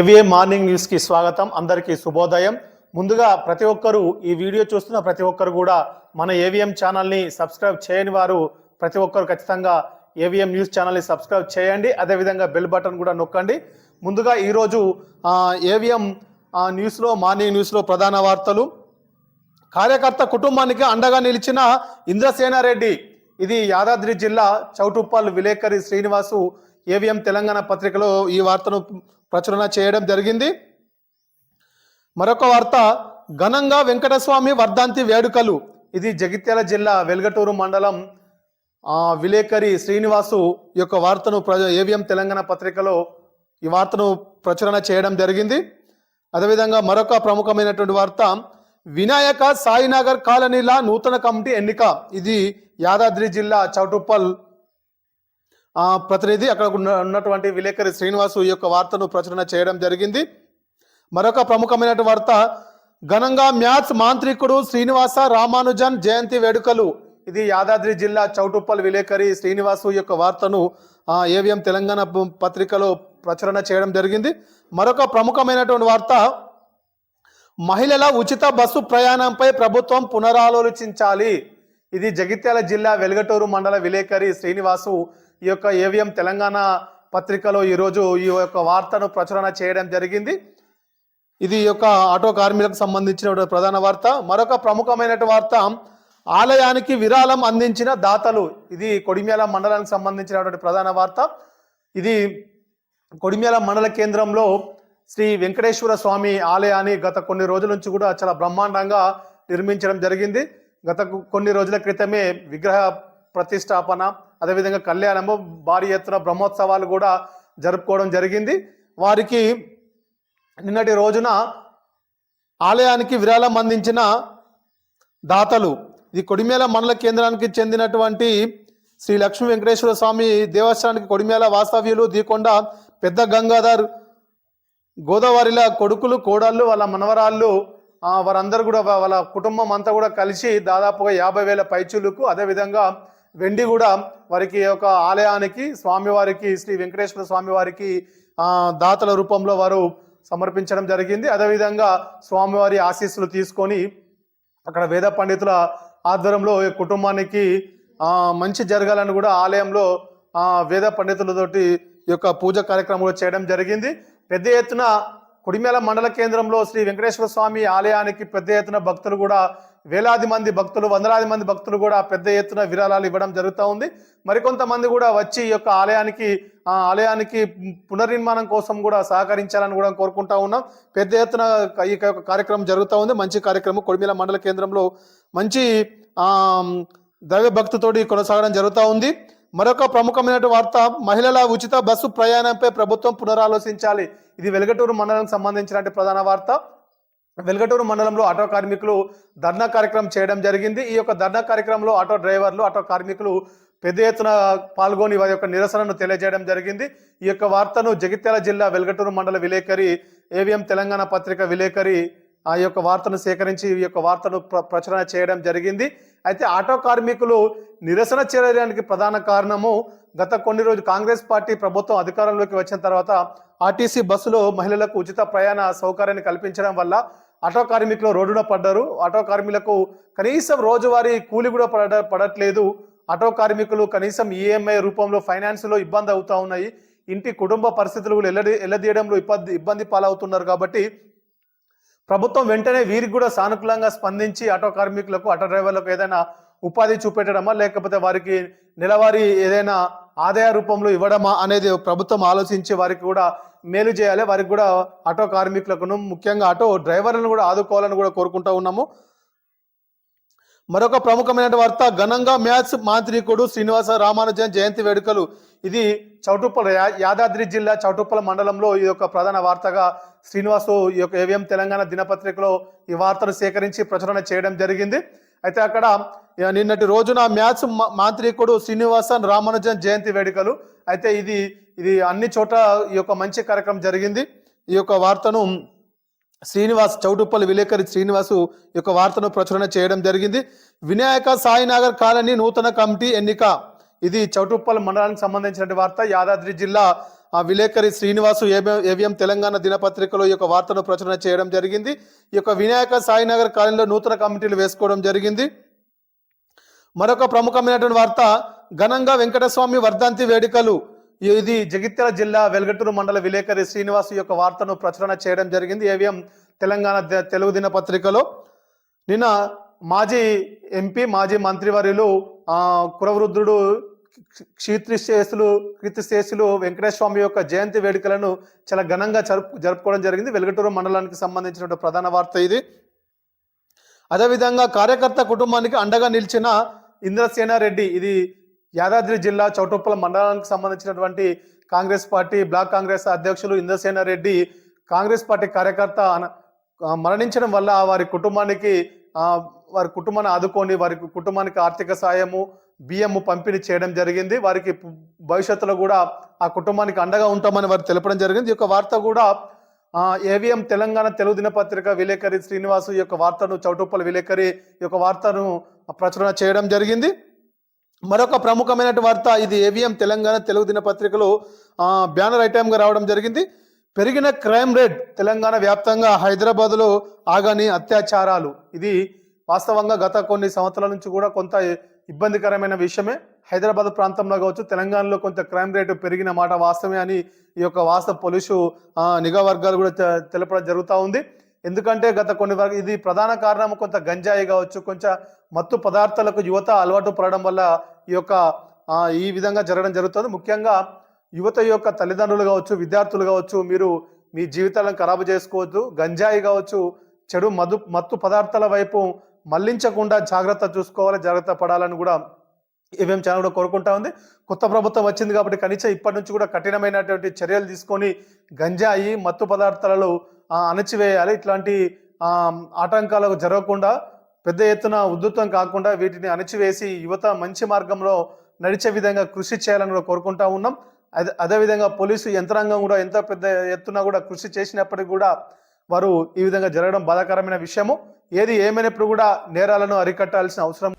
ఏవిఏ morning న్యూస్కి స్వాగతం. అందరికీ శుభోదయం. ముందుగా ప్రతి ఒక్కరూ ఈ వీడియో చూస్తున్న ప్రతి ఒక్కరు కూడా మన ఏవిఎం ఛానల్ని సబ్స్క్రైబ్ చేయని వారు ప్రతి ఒక్కరు ఖచ్చితంగా ఏవిఎం న్యూస్ ఛానల్ని సబ్స్క్రైబ్ చేయండి. అదేవిధంగా బెల్ బటన్ కూడా నొక్కండి. ముందుగా ఈరోజు ఏవిఎం న్యూస్లో మార్నింగ్ న్యూస్లో ప్రధాన వార్తలు. కార్యకర్త కుటుంబానికి అండగా నిలిచిన ఇంద్రసేనారెడ్డి ఇది యాదాద్రి జిల్లా చౌటుప్పల్ విలేకరి శ్రీనివాసు ఏవిఎం తెలంగాణ పత్రికలో ఈ వార్తను ప్రచురణ చేయడం జరిగింది. మరొక వార్త ఘనంగా వెంకటస్వామి వర్ధాంతి వేడుకలు. ఇది జగిత్యాల జిల్లా వెల్గటూరు మండలం విలేకరి శ్రీనివాసు యొక్క వార్తను ప్ర ఏవిఎం తెలంగాణ పత్రికలో ఈ వార్తను ప్రచురణ చేయడం జరిగింది. అదేవిధంగా మరొక ప్రముఖమైనటువంటి వార్త వినాయక సాయినగర్ కాలనీల నూతన కమిటీ ఎన్నిక. ఇది యాదాద్రి జిల్లా చౌటుప్పల్ ప్రతినిధి అక్కడ ఉన్నటువంటి విలేకరి శ్రీనివాసు ఈ యొక్క వార్తను ప్రచురణ చేయడం జరిగింది. మరొక ప్రముఖమైన వార్త ఘనంగా మ్యాథ్స్ మాంత్రికుడు శ్రీనివాస రామానుజన్ జయంతి వేడుకలు. ఇది యాదాద్రి జిల్లా చౌటుప్పల్ విలేకరి శ్రీనివాసు యొక్క వార్తను ఏవిఎం తెలంగాణ పత్రికలో ప్రచురణ చేయడం జరిగింది. మరొక ప్రముఖమైనటువంటి వార్త మహిళల ఉచిత బస్సు ప్రయాణంపై ప్రభుత్వం పునరాలోచించాలి. ఇది జగిత్యాల జిల్లా వెలుగటూరు మండల విలేకరి శ్రీనివాసు ఈ యొక్క ఏవిఎం తెలంగాణ పత్రికలో ఈరోజు ఈ యొక్క వార్తను ప్రచురణ చేయడం జరిగింది. ఇది యొక్క ఆటో కార్మికులకు సంబంధించిన ప్రధాన వార్త. మరొక ప్రముఖమైన వార్త ఆలయానికి విరాళం అందించిన దాతలు. ఇది కొడిమ్యాల మండలానికి సంబంధించినటువంటి ప్రధాన వార్త. ఇది కొడిమ్యాల మండల కేంద్రంలో శ్రీ వెంకటేశ్వర స్వామి ఆలయాన్ని గత కొన్ని రోజుల నుంచి కూడా చాలా బ్రహ్మాండంగా నిర్మించడం జరిగింది. గత కొన్ని రోజుల క్రితమే విగ్రహ ప్రతిష్టాపన అదేవిధంగా కళ్యాణము భారీ ఎత్తున బ్రహ్మోత్సవాలు కూడా జరుపుకోవడం జరిగింది. వారికి నిన్నటి రోజున ఆలయానికి విరాళం అందించిన దాతలు ఇది కొడిమేల మండల కేంద్రానికి చెందినటువంటి శ్రీ లక్ష్మీ వెంకటేశ్వర స్వామి దేవస్థానానికి కొడిమేల వాస్తవ్యులు దీకొండ పెద్ద గంగాధర్ గోదావరిల కొడుకులు కోడళ్ళు వాళ్ళ మనవరాళ్ళు వారందరూ కూడా వాళ్ళ కుటుంబం అంతా కూడా కలిసి దాదాపుగా యాభై వేల పైచులకు అదేవిధంగా వెండి కూడా వారికి ఒక యొక్క ఆలయానికి స్వామివారికి శ్రీ వెంకటేశ్వర స్వామి వారికి దాతల రూపంలో వారు సమర్పించడం జరిగింది. అదేవిధంగా స్వామివారి ఆశీస్సులు తీసుకొని అక్కడ వేద పండితుల ఆధ్వర్యంలో కుటుంబానికి మంచి జరగాలని కూడా ఆలయంలో వేద పండితులతోటి యొక్క పూజ కార్యక్రమాలు చేయడం జరిగింది. పెద్ద ఎత్తున కుడిమేల మండల కేంద్రంలో శ్రీ వెంకటేశ్వర స్వామి ఆలయానికి పెద్ద ఎత్తున భక్తులు కూడా వేలాది మంది భక్తులు వందలాది మంది భక్తులు కూడా పెద్ద ఎత్తున విరాళాలు ఇవ్వడం జరుగుతూ ఉంది. మరికొంతమంది కూడా వచ్చి ఈ యొక్క ఆలయానికి ఆ ఆలయానికి పునర్నిర్మాణం కోసం కూడా సహకరించాలని కూడా కోరుకుంటా ఉన్నాం. పెద్ద ఎత్తున ఈ యొక్క కార్యక్రమం జరుగుతూ ఉంది. మంచి కార్యక్రమం కొడిమేల మండల కేంద్రంలో మంచి దైవ భక్తితోటి కొనసాగడం జరుగుతూ ఉంది. మరొక ప్రముఖమైన వార్త మహిళల ఉచిత బస్సు ప్రయాణంపై ప్రభుత్వం పునరాలోచించాలి. ఇది వెలగటూరు మండలం సంబంధించిన ప్రధాన వార్త. వెలగటూరు మండలంలో ఆటో కార్మికులు ధర్నా కార్యక్రమం చేయడం జరిగింది. ఈ యొక్క ధర్నా కార్యక్రమంలో ఆటో డ్రైవర్లు ఆటో కార్మికులు పెద్ద ఎత్తున పాల్గొని వారి యొక్క నిరసనను తెలియజేయడం జరిగింది. ఈ యొక్క వార్తను జగిత్యాల జిల్లా వెలగటూరు మండల విలేకరి ఏవిఎం తెలంగాణ పత్రిక విలేకరి ఆ యొక్క వార్తను సేకరించి ఈ యొక్క వార్తను ప్ర ప్రచురణ చేయడం జరిగింది. అయితే ఆటో కార్మికులు నిరసన చేయడానికి ప్రధాన కారణము గత కొన్ని రోజు కాంగ్రెస్ పార్టీ ప్రభుత్వం అధికారంలోకి వచ్చిన తర్వాత ఆర్టీసీ బస్సులో మహిళలకు ఉచిత ప్రయాణ సౌకర్యాన్ని కల్పించడం వల్ల ఆటో కార్మికులు రోడ్డున పడ్డారు. ఆటో కార్మికులకు కనీసం రోజువారీ కూలి కూడా పడ పడట్లేదు. ఆటో కార్మికులు కనీసం ఈఎంఐ రూపంలో ఫైనాన్స్లో ఇబ్బంది అవుతా ఉన్నాయి. ఇంటి కుటుంబ పరిస్థితులు కూడా ఎల్లడి ఎల్లదీయడంలో ఇబ్బంది ఇబ్బంది పాలవుతున్నారు కాబట్టి ప్రభుత్వం వెంటనే వీరికి కూడా సానుకూలంగా స్పందించి ఆటో కార్మికులకు ఆటో డ్రైవర్లకు ఏదైనా ఉపాధి చూపెట్టడమా? లేకపోతే వారికి నెలవారీ ఏదైనా ఆదాయ రూపంలో ఇవ్వడమా అనేది ప్రభుత్వం ఆలోచించి వారికి కూడా మేలు చేయాలి. వారికి కూడా ఆటో కార్మికులకు ముఖ్యంగా ఆటో డ్రైవర్లను కూడా ఆదుకోవాలని కూడా కోరుకుంటూ ఉన్నాము. మరొక ప్రముఖమైన వార్త ఘనంగా మ్యాథ్స్ మాంత్రికుడు శ్రీనివాస రామానుజన్ జయంతి వేడుకలు. ఇది చౌటుప్పల యా- యాదాద్రి జిల్లా చౌటుప్పల మండలంలో ఈ యొక్క ప్రధాన వార్తగా శ్రీనివాసు ఈ యొక్క ఏవిఎం తెలంగాణ దినపత్రికలో ఈ వార్తను సేకరించి ప్రచురణ చేయడం జరిగింది. అయితే అక్కడ నిన్నటి రోజున మ్యాథ్స్ మాంత్రికుడు శ్రీనివాసన్ రామానుజన్ జయంతి వేడుకలు. అయితే ఇది ఇది అన్ని చోట్ల ఈ యొక్క మంచి కార్యక్రమం జరిగింది. ఈ యొక్క వార్తను శ్రీనివాస్ చౌటుప్పల్ విలేకరి శ్రీనివాసు యొక్క వార్తను ప్రచురణ చేయడం జరిగింది. వినాయక సాయినగర్ కాలనీ నూతన కమిటీ ఎన్నిక. ఇది చౌటుప్పల్ మండలానికి సంబంధించిన వార్త. యాదాద్రి జిల్లా ఆ విలేకరి శ్రీనివాసు ఏవిఎం తెలంగాణ దినపత్రికలో ఈ యొక్క వార్తను ప్రచురణ చేయడం జరిగింది. ఈ యొక్క వినాయక సాయినగర్ కాలనీలో నూతన కమిటీలు వేసుకోవడం జరిగింది. మరొక ప్రముఖమైనటువంటి వార్త ఘనంగా వెంకటస్వామి వర్ధంతి వేడుకలు. ఇది జగిత్యాల జిల్లా వెల్గటూరు మండల విలేకరి శ్రీనివాస్ యొక్క వార్తను ప్రచురణ చేయడం జరిగింది. ఏవిఎం తెలంగాణ ద- తెలుగు దినపత్రికలో. నిన్న మాజీ ఎంపీ మాజీ మంత్రివర్యులు కురవృద్ధుడు క్షీత్రిశేషులు కీర్తిశేషులు వెంకటేశ్వర స్వామి యొక్క జయంతి వేడుకలను చాలా ఘనంగా జరుపు జరుపుకోవడం జరిగింది. వెలుగటూరు మండలానికి సంబంధించినటువంటి ప్రధాన వార్త ఇది. అదేవిధంగా కార్యకర్త కుటుంబానికి అండగా నిలిచిన ఇంద్రసేనారెడ్డి ఇది యాదాద్రి జిల్లా చౌటుప్పల మండలానికి సంబంధించినటువంటి కాంగ్రెస్ పార్టీ బ్లాక్ కాంగ్రెస్ అధ్యక్షులు ఇంద్రసేన రెడ్డి కాంగ్రెస్ పార్టీ కార్యకర్త మరణించడం వల్ల వారి కుటుంబానికి వారి కుటుంబాన్ని ఆదుకొని వారి కుటుంబానికి ఆర్థిక సాయము బియ్యము పంపిణీ చేయడం జరిగింది. వారికి భవిష్యత్తులో కూడా ఆ కుటుంబానికి అండగా ఉంటామని వారు తెలపడం జరిగింది. ఈ యొక్క వార్త కూడా ఏవిఎం తెలంగాణ తెలుగు దినపత్రిక విలేకరి శ్రీనివాసు ఈ యొక్క వార్తను చౌటుప్పల విలేకరి ఈ యొక్క వార్తను ప్రచురణ చేయడం జరిగింది. మరొక ప్రముఖమైన వార్త ఇది ఏవిఎం తెలంగాణ తెలుగు దినపత్రికలో బ్యానర్ ఐటమ్గా రావడం జరిగింది. పెరిగిన క్రైమ్ రేట్ తెలంగాణ వ్యాప్తంగా హైదరాబాద్లో ఆగని అత్యాచారాలు. ఇది వాస్తవంగా గత కొన్ని సంవత్సరాల నుంచి కూడా కొంత ఇబ్బందికరమైన విషయమే. హైదరాబాద్ ప్రాంతంలో కావచ్చు తెలంగాణలో కొంత క్రైమ్ రేటు పెరిగిన మాట వాస్తవమే అని ఈ యొక్క వాస్తవ పోలీసు నిఘా వర్గాలు కూడా తెలపడం జరుగుతూ ఉంది. ఎందుకంటే గత కొన్ని వరకు ఇది ప్రధాన కారణం కొంత గంజాయి కావచ్చు కొంచెం మత్తు పదార్థాలకు యువత అలవాటు పడడం వల్ల ఈ యొక్క ఈ విధంగా జరగడం జరుగుతుంది. ముఖ్యంగా యువత యొక్క తల్లిదండ్రులు కావచ్చు విద్యార్థులు కావచ్చు మీరు మీ జీవితాలను ఖరాబు చేసుకోవద్దు. గంజాయి కావచ్చు చెడు మధు మత్తు పదార్థాల వైపు మళ్ళించకుండా జాగ్రత్త చూసుకోవాలి జాగ్రత్త పడాలని కూడా ఏమేం ఛానల్ కూడా కోరుకుంటా ఉంది. కొత్త ప్రభుత్వం వచ్చింది కాబట్టి కనీసం ఇప్పటి నుంచి కూడా కఠినమైనటువంటి చర్యలు తీసుకొని గంజాయి మత్తు పదార్థాలలో అణచివేయాలి. ఇట్లాంటి ఆటంకాలకు జరగకుండా పెద్ద ఎత్తున ఉధృతం కాకుండా వీటిని అణచివేసి యువత మంచి మార్గంలో నడిచే విధంగా కృషి చేయాలని కూడా కోరుకుంటా ఉన్నాం. అదే అదేవిధంగా పోలీసు యంత్రాంగం కూడా ఎంత పెద్ద ఎత్తున కూడా కృషి చేసినప్పటికీ కూడా వారు ఈ విధంగా జరగడం బాధాకరమైన విషయము. ఏది ఏమైనప్పుడు కూడా నేరాలను అరికట్టాల్సిన అవసరం